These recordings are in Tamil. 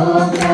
Yoga.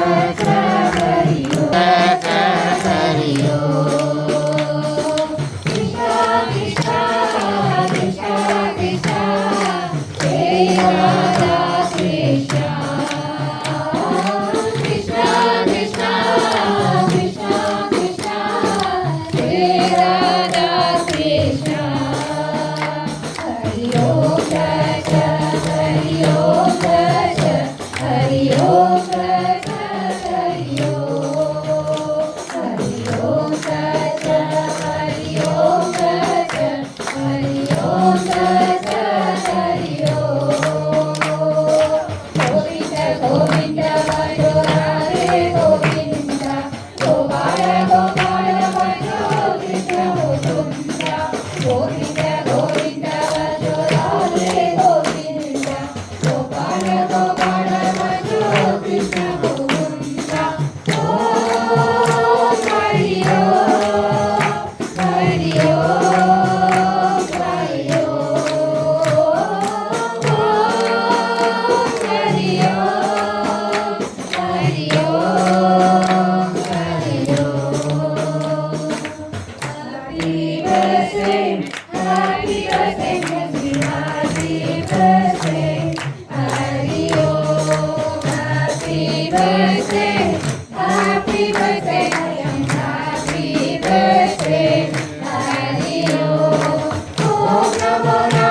Bye.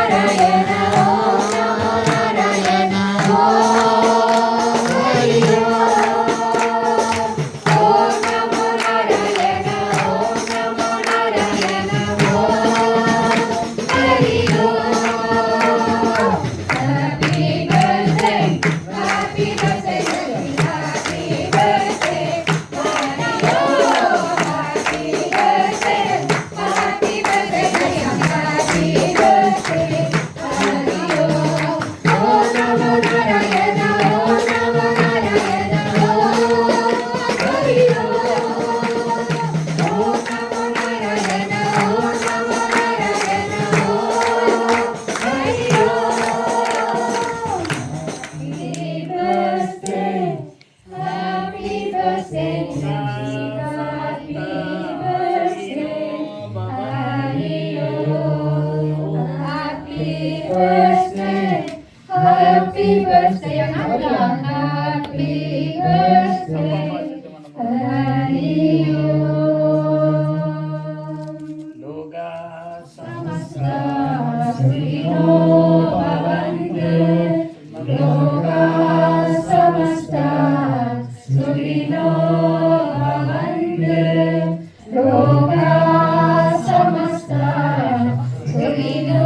Happy birthday.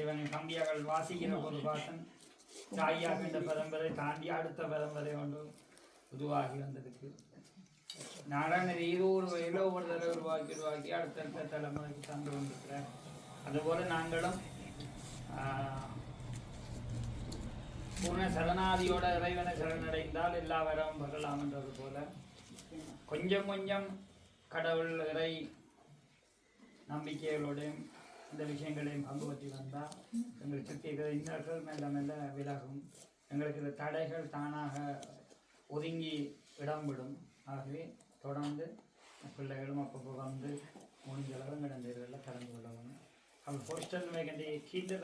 இவன் கம்பியாக்கள் வாசிக்கிற ஒரு பாசன். தாயாக இந்த பரம்பரை தாண்டி அடுத்த பரம்பரை ஒன்று உருவாகி வந்திருக்கு நாடான ஏதோ ஒரு ஏதோ ஒரு தடவை உருவாக்கி உருவாக்கி அடுத்தடுத்த தலைமுறைக்கு தந்து வந்திருக்கிறார் அதுபோல நாங்களும் ஆஹ், பூர்ண சரணாதியோட இறைவனை சரணடைந்தால் எல்லா வரவும் பெறலாம்ன்றது போல கொஞ்சம் கொஞ்சம் கடவுள் இறை நம்பிக்கைகளோடையும் இந்த விஷயங்களையும் பங்கு பற்றி வந்தால் எங்களுக்கு சுற்றி இருக்கிற இன்னர்கள் மெல்ல மெல்ல விலகும். எங்களுக்கு இந்த தடைகள் தானாக ஒதுங்கி இடம் விடும் ஆகவே தொடர்ந்து பிள்ளைகளும் அப்பப்போ வந்து முடிஞ்ச அளவு எங்கள் தேர்தலில் கலந்து கொள்ளணும் அப்போ ஹோஸ்டல் வேகண்டி கீழே